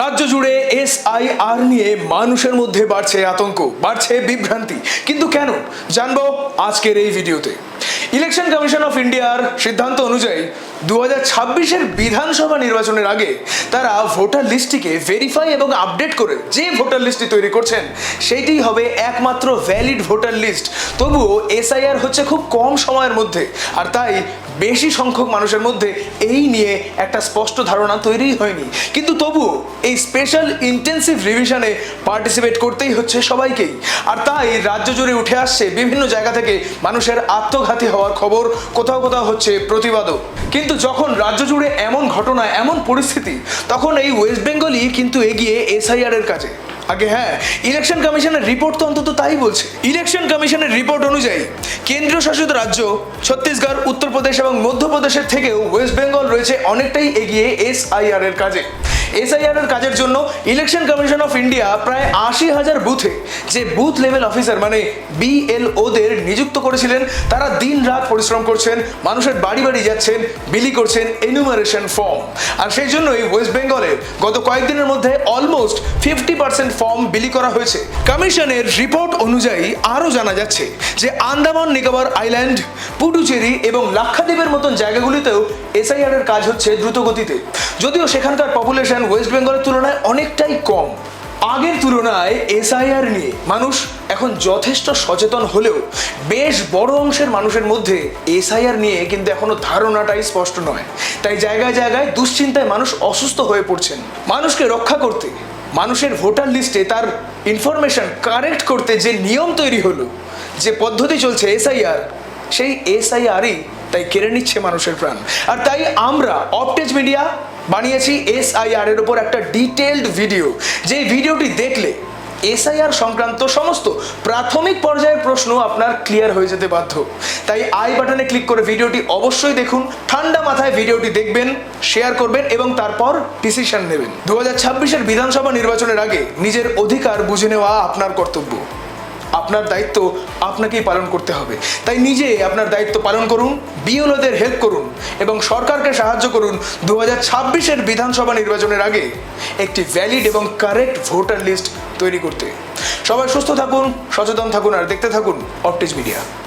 রাজ্য জুড়ে S I আর নিয়ে মানুষের মধ্যে বাড়ছে আতঙ্ক, বাড়ছে বিভ্রান্তি। কিন্তু কেন? জানব আজকের এই ভিডিওতে। ইলেকশন কমিশন অফ ইন্ডিয়ার সিদ্ধান্ত অনুযায়ী দু হাজার ছাব্বিশের বিধানসভা নির্বাচনের আগে তারা ভোটার লিস্টটিকে ভেরিফাই এবং আপডেট করে যে ভোটার লিস্টটি তৈরি করছেন সেইটি হবে একমাত্র ভ্যালিড ভোটার লিস্ট। তবুও এসআইআর হচ্ছে খুব কম সময়ের মধ্যে, আর তাই বেশি সংখ্যক মানুষের মধ্যে এই নিয়ে একটা স্পষ্ট ধারণা তৈরি হয়নি। কিন্তু তবুও এই স্পেশাল ইন্টেন্সিভ রিভিশনে পার্টিসিপেট করতেই হচ্ছে সবাইকেই। আর তাই রাজ্য জুড়ে উঠে আসছে বিভিন্ন জায়গা থেকে মানুষের আত্মঘাতী হওয়ার খবর কোথাও কোথাও হচ্ছে প্রতিবাদও। কিন্তু যখন রাজ্য জুড়ে এমন ঘটনা, এমন পরিস্থিতি, তখন এই ওয়েস্ট বেঙ্গলই কিন্তু এগিয়ে এসআইআর এর কাজে আগে হ্যাঁ ইলেকশন কমিশনের রিপোর্ট তো অন্তত তাই বলছে। ইলেকশন কমিশনের রিপোর্ট অনুযায়ী, কেন্দ্রীয় শাসিত রাজ্য, ছত্তিশগড়, উত্তরপ্রদেশ এবং মধ্যপ্রদেশের থেকেও ওয়েস্ট বেঙ্গল রয়েছে অনেকটাই এগিয়ে এসআইআর এর কাজে এসআইআর এর কাজের জন্য ইলেকশন কমিশন অফ ইন্ডিয়া প্রায় আশি হাজার বুথে যে বুথ লেভেল অফিসার মানে বিএলওদের নিযুক্ত করেছিলেন, তারা দিন রাত পরিশ্রম করছেন, মানুষের বাড়ি বাড়ি যাচ্ছেন, বিলি করছেন এনুমারেশন ফর্ম আর সেই জন্যই ওয়েস্ট বেঙ্গলে গত কয়েকদিনের মধ্যে অলমোস্ট ফিফটি পার্সেন্ট ফর্ম বিলি করা হয়েছে। কমিশনের রিপোর্ট অনুযায়ী আরও জানা যাচ্ছে যে আন্দামান, নিকোবর আইল্যান্ড পুডুচেরি এবং লাক্ষাদ্বীপের মতন জায়গাগুলিতেও এসআইআর এর কাজ হচ্ছে দ্রুত গতিতে যদিও সেখানকার পপুলেশন ওয়েস্ট বেঙ্গলের তুলনায় অনেকটাই কম। আগের তুলনায় এসআইআর নিয়ে মানুষ এখন যথেষ্ট সচেতন হলেও বেশ বড় অংশের মানুষের মধ্যে এসআইআর নিয়ে কিন্তু এখনও ধারণাটাই স্পষ্ট নয়। তাই জায়গায় জায়গায় দুশ্চিন্তায় মানুষ অসুস্থ হয়ে পড়ছেন। মানুষকে রক্ষা করতে, মানুষের ভোটার লিস্টে তার ইনফরমেশন কারেক্ট করতে যে নিয়ম তৈরি হলো, যে পদ্ধতি চলছে এসআইআর, সেই এসআইআরই তাই কেড়ে নিচ্ছে মানুষের প্রাণ। আর তাই আমরা অপটেজ মিডিয়া বানিয়েছি এসআইআর এর উপর একটা ডিটেলড ভিডিও যেই ভিডিওটি দেখলে এসআইআর সংক্রান্ত সমস্ত প্রাথমিক পর্যায়ের প্রশ্ন আপনার ক্লিয়ার হয়ে যেতে বাধ্য। তাই আই বাটনে ক্লিক করে ভিডিওটি অবশ্যই দেখুন, ঠান্ডা মাথায় ভিডিওটি দেখবেন শেয়ার করবেন এবং তারপর ডিসিশন নেবেন। দু হাজার বিধানসভা নির্বাচনের আগে নিজের অধিকার বুঝে নেওয়া আপনার কর্তব্য। আপনার দায়িত্ব আপনাকেই পালন করতে হবে। তাই নিজে আপনার দায়িত্ব পালন করুন, বিএলওদের হেল্প করুন এবং সরকারকে সাহায্য করুন দু হাজার ছাব্বিশের বিধানসভা নির্বাচনের আগে একটি ভ্যালিড এবং কারেক্ট ভোটার লিস্ট তৈরি করতে। সবাই সুস্থ থাকুন, সচেতন থাকুন আর দেখতে থাকুন অপটিজ মিডিয়া